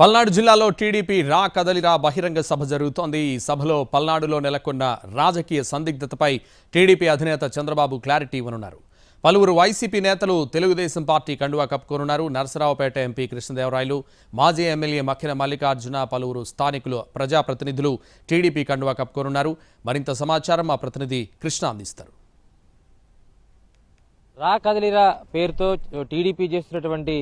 పల్నాడు జిల్లాలో టీడీపీ రా కదలిరా బహిరంగ సభ జరుగుతోంది. ఈ సభలో పల్నాడులో నెలకొన్న రాజకీయ సందిగ్ధతపై టీడీపీ అధినేత చంద్రబాబు క్లారిటీ ఇవ్వనున్నారు. పలువురు వైసీపీ నేతలు తెలుగుదేశం పార్టీ కండువా కప్పుకోనున్నారు. నరసరావుపేట ఎంపీ కృష్ణదేవరాయలు మాజీ ఎమ్మెల్యే మక్కిన మల్లికార్జున పలువురు స్థానికులు ప్రజాప్రతినిధులు టీడీపీ కండువా కప్పుకోనున్నారు. మరింత సమాచారం మా ప్రతినిధి కృష్ణ అందిస్తారు. రా కదలిరా పేరుతో టీడీపీ చేస్తున్నటువంటి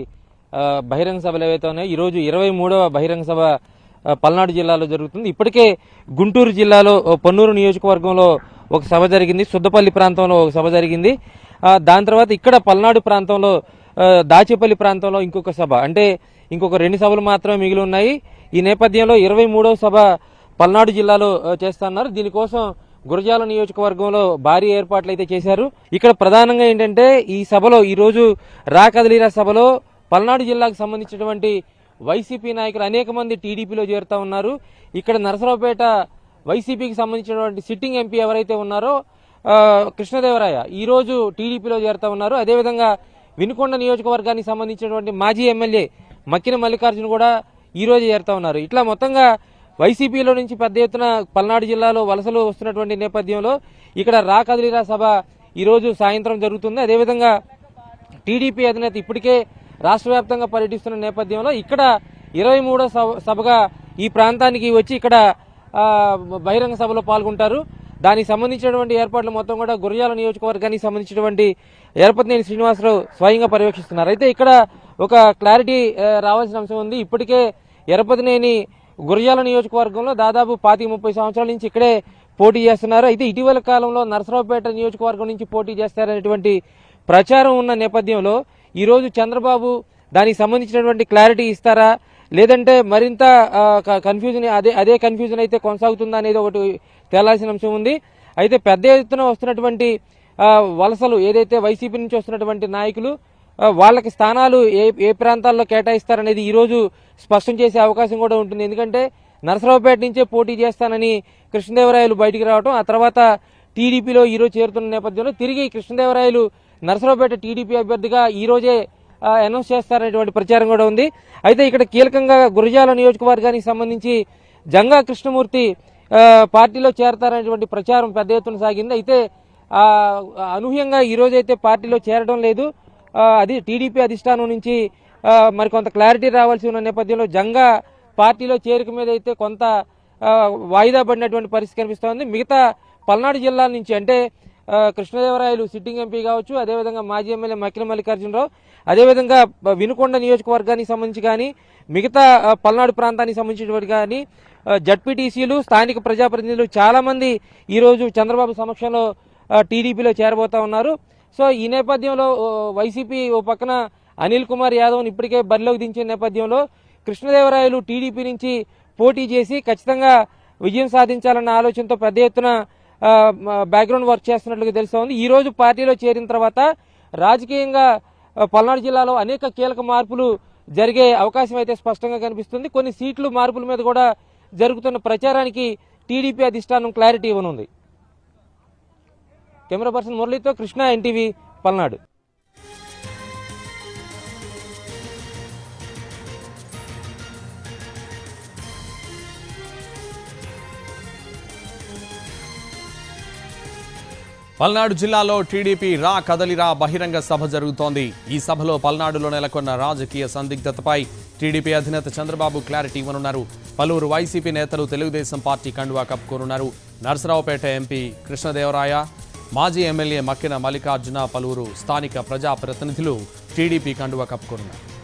బహిరంగ సభలు ఏవైతే ఉన్నాయో ఈరోజు ఇరవై మూడవ బహిరంగ సభ పల్నాడు జిల్లాలో జరుగుతుంది. ఇప్పటికే గుంటూరు జిల్లాలో పన్నూరు పొన్నూరు నియోజకవర్గంలో ఒక సభ జరిగింది. సుద్దపల్లి ప్రాంతంలో ఒక సభ జరిగింది. దాని తర్వాత ఇక్కడ పల్నాడు ప్రాంతంలో దాచేపల్లి ప్రాంతంలో ఇంకొక సభ. అంటే ఇంకొక రెండు సభలు మాత్రమే మిగిలి ఉన్నాయి. ఈ నేపథ్యంలో ఇరవై మూడవ సభ పల్నాడు జిల్లాలో చేస్తున్నారు. దీనికోసం గురజాల నియోజకవర్గంలో భారీ ఏర్పాట్లు అయితే చేశారు. ఇక్కడ ప్రధానంగా ఏంటంటే ఈ సభలో ఈరోజు రా కదలిరా సభలో పల్నాడు జిల్లాకు సంబంధించినటువంటి వైసీపీ నాయకులు అనేక మంది టీడీపీలో చేరుతా ఉన్నారు. ఇక్కడ నరసరావుపేట వైసీపీకి సంబంధించినటువంటి సిట్టింగ్ ఎంపీ ఎవరైతే ఉన్నారో కృష్ణదేవరాయ ఈ రోజు టీడీపీలో చేరుతా ఉన్నారు. అదేవిధంగా వినుకొండ నియోజకవర్గానికి సంబంధించినటువంటి మాజీ ఎమ్మెల్యే మక్కిన మల్లికార్జున కూడా ఈరోజు చేరుతూ చేరుతా ఉన్నారు. ఇట్లా మొత్తంగా వైసీపీలో నుంచి పెద్ద ఎత్తున పల్నాడు జిల్లాలో వలసలు వస్తున్నటువంటి నేపథ్యంలో ఇక్కడ రా కదిలిరా సభ ఈరోజు సాయంత్రం జరుగుతుంది. అదేవిధంగా టీడీపీ అధినేత ఇప్పటికే రాష్ట్ర వ్యాప్తంగా పర్యటిస్తున్న నేపథ్యంలో ఇక్కడ ఇరవై మూడో సభగా ఈ ప్రాంతానికి వచ్చి ఇక్కడ బహిరంగ సభలో పాల్గొంటారు. దానికి సంబంధించినటువంటి ఏర్పాట్లు మొత్తం కూడా గురజాల నియోజకవర్గానికి సంబంధించినటువంటి ఏర్పతినేని శ్రీనివాసరావు స్వయంగా పర్యవేక్షిస్తున్నారు. అయితే ఇక్కడ ఒక క్లారిటీ రావాల్సిన అంశం ఉంది. ఇప్పటికే ఎరపతినేని గురజాల నియోజకవర్గంలో దాదాపు పాతి ముప్పై సంవత్సరాల నుంచి ఇక్కడే పోటీ చేస్తున్నారు. అయితే ఇటీవల కాలంలో నరసరావుపేట నియోజకవర్గం నుంచి పోటీ చేస్తారనేటువంటి ప్రచారం ఉన్న నేపథ్యంలో ఈరోజు చంద్రబాబు దానికి సంబంధించినటువంటి క్లారిటీ ఇస్తారా? లేదంటే మరింత కన్ఫ్యూజన్ అదే అదే కన్ఫ్యూజన్ అయితే కొనసాగుతుందా అనేది ఒకటి తేలాల్సిన అంశం ఉంది. అయితే పెద్ద ఎత్తున వస్తున్నటువంటి వలసలు ఏదైతే వైసీపీ నుంచి వస్తున్నటువంటి నాయకులు వాళ్ళకి స్థానాలు ఏ ఏ ప్రాంతాల్లో కేటాయిస్తారనేది ఈరోజు స్పష్టం చేసే అవకాశం కూడా ఉంటుంది. ఎందుకంటే నరసరావుపేట నుంచే పోటీ చేస్తానని కృష్ణదేవరాయలు బయటికి రావడం ఆ తర్వాత టీడీపీలో ఈరోజు చేరుతున్న నేపథ్యంలో తిరిగి కృష్ణదేవరాయలు నరసరావుపేట టీడీపీ అభ్యర్థిగా ఈరోజే అనౌన్స్ చేస్తారనేటువంటి ప్రచారం కూడా ఉంది. అయితే ఇక్కడ కీలకంగా గురజాల నియోజకవర్గానికి సంబంధించి జంగా కృష్ణమూర్తి పార్టీలో చేరతారనేటువంటి ప్రచారం పెద్ద ఎత్తున సాగింది. అయితే అనూహ్యంగా ఈరోజైతే పార్టీలో చేరడం లేదు. అది టీడీపీ అధిష్టానం నుంచి మరి కొంత క్లారిటీ రావాల్సి ఉన్న నేపథ్యంలో జంగా పార్టీలో చేరిక మీద అయితే కొంత వాయిదా పడినటువంటి పరిస్థితి కనిపిస్తోంది. మిగతా పల్నాడు జిల్లాల నుంచి అంటే కృష్ణదేవరాయలు సిట్టింగ్ ఎంపీ కావచ్చు అదేవిధంగా మాజీ ఎమ్మెల్యే మకిల మల్లికార్జునరావు అదేవిధంగా వినుకొండ నియోజకవర్గానికి సంబంధించి కానీ మిగతా పల్నాడు ప్రాంతానికి సంబంధించినటువంటి కానీ జడ్పీటీసీలు స్థానిక ప్రజాప్రతినిధులు చాలామంది ఈరోజు ఈ రోజు చంద్రబాబు సమక్షంలో టీడీపీలో చేరబోతా ఉన్నారు. సో ఈ నేపథ్యంలో వైసీపీ ఓ పక్కన అనిల్ కుమార్ యాదవ్ని ఇప్పటికే బరిలోకి దించిన నేపథ్యంలో కృష్ణదేవరాయలు టీడీపీ నుంచి పోటీ చేసి ఖచ్చితంగా విజయం సాధించాలన్న ఆలోచనతో పెద్ద ఎత్తున బ్యాక్గ్రౌండ్ వర్క్ చేస్తున్నట్లుగా తెలుస్తోంది ఈరోజు పార్టీలో చేరిన తర్వాత రాజకీయంగా పల్నాడు జిల్లాలో అనేక కీలక మార్పులు జరిగే అవకాశం అయితే స్పష్టంగా కనిపిస్తుంది. కొన్ని సీట్లు మార్పుల మీద కూడా జరుగుతున్న ప్రచారానికి టీడీపీ అధిష్టానం క్లారిటీ ఇవ్వనుంది. కెమెరా పర్సన్ మురళితో కృష్ణ ఎన్టీవీ పల్నాడు. పల్నాడు జిల్లాలో టీడీపీ రా కదలిరా బహిరంగ సభ జరుగుతోంది. ఈ సభలో పల్నాడులో నెలకొన్న రాజకీయ సందిగ్ధతపై టీడీపీ అధినేత చంద్రబాబు క్లారిటీ ఇవ్వనున్నారు. పలువురు వైసీపీ నేతలు తెలుగుదేశం పార్టీ కండువా కప్పుకోనున్నారు. నరసరావుపేట ఎంపీ కృష్ణదేవరాయ మాజీ ఎమ్మెల్యే మక్కిన మల్లికార్జున పలువురు స్థానిక ప్రజాప్రతినిధులు టీడీపీ కండువా కప్పుకోనున్నారు.